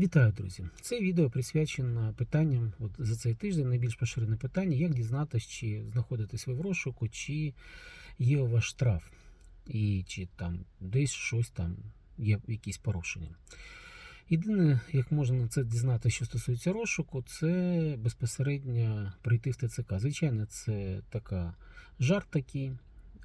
Вітаю, друзі! Це відео присвячено питанням от за цей тиждень. Найбільш поширене питання, як дізнатися, чи знаходитесь ви в розшуку, чи є у вас штраф, і чи там десь щось там є якісь порушення. Єдине, як можна це дізнатися, що стосується розшуку, це безпосередньо прийти в ТЦК. Звичайно, це така жарт такий.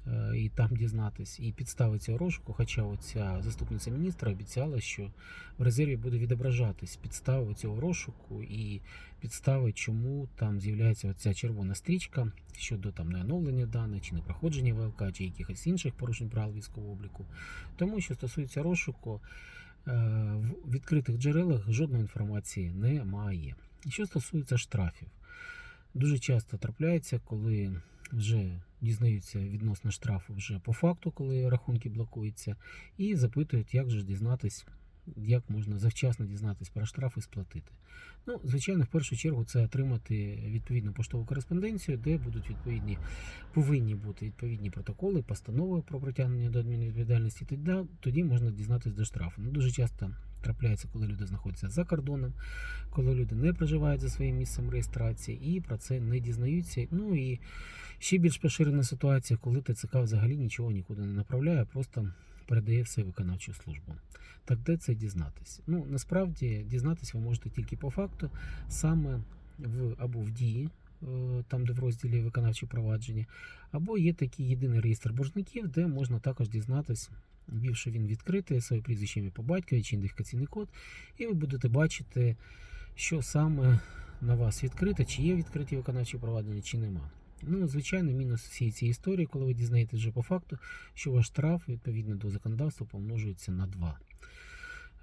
Е, І там дізнатись, і підстави цього розшуку. Хоча оця заступниця міністра обіцяла, що в резерві буде відображатись підстави цього розшуку і підстави, чому там з'являється оця червона стрічка щодо там неоновлення даних, чи непроходження ВЛК, чи якихось інших порушень правил військового обліку. Тому що стосується розшуку, е, в відкритих джерелах жодної інформації немає. Що стосується штрафів, дуже часто трапляється, коли вже дізнаються відносно штрафу вже по факту, коли рахунки блокуються, і запитують, як же дізнатись, як можна завчасно дізнатись про штраф і сплатити. Ну, звичайно, в першу чергу це отримати відповідну поштову кореспонденцію, де будуть відповідні, повинні бути відповідні протоколи, постанови про притягнення до адмінвідповідальності. Тоді, тоді можна дізнатись до штрафу. Ну, дуже часто трапляється, коли люди знаходяться за кордоном, коли люди не проживають за своїм місцем реєстрації і про це не дізнаються. Ну і ще більш поширена ситуація, коли ТЦК взагалі нічого нікуди не направляє, просто передає все виконавчу службу. Так де це дізнатися? Ну насправді дізнатися ви можете тільки по факту, саме в або в дії. Е, Там, де в розділі виконавчі провадження, або є такий єдиний реєстр боржників, де можна також дізнатись, ввівши він відкритий, своє прізвище ім'я по батькові чи ідентифікаційний код, і ви будете бачити, що саме на вас відкрите, чи є відкриті виконавчі провадження, чи нема. Ну, звичайно, мінус всієї цієї історії, коли ви дізнаєтесь вже по факту, що ваш штраф відповідно до законодавства помножується на 2.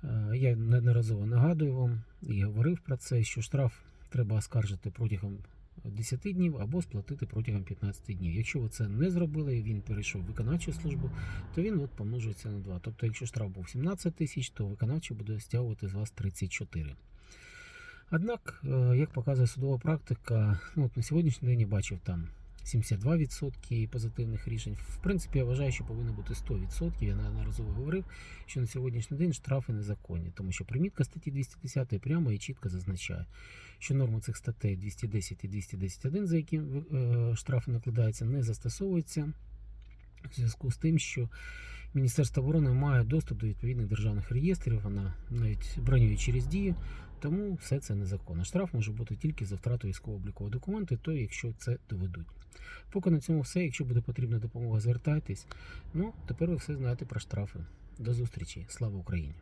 Е, Я неодноразово нагадую вам і говорив про це, що штраф треба оскаржити протягом 10 днів або сплатити протягом 15 днів. Якщо ви це не зробили і він перейшов в виконавчу службу, то він от помножується на 2. Тобто, якщо штраф був 17 тисяч, то виконавчий буде стягувати з вас 34. Однак, е, як показує судова практика, ну, от на сьогоднішній день я бачив там 72% позитивних рішень. В принципі, я вважаю, що повинно бути 100%. Я неодноразово говорив, що на сьогоднішній день штрафи незаконні, тому що примітка статті 210 прямо і чітко зазначає, що норми цих статей 210 і 210.1, за які е, штрафи накладаються, не застосовуються. В зв'язку з тим, що Міністерство оборони має доступ до відповідних державних реєстрів, вона навіть бронює через дію, тому все це незаконно. Штраф може бути тільки за втрату військово-облікового документу, то якщо це доведуть. Поки на цьому все. Якщо буде потрібна допомога, звертайтесь. Ну, тепер ви все знаєте про штрафи. До зустрічі. Слава Україні!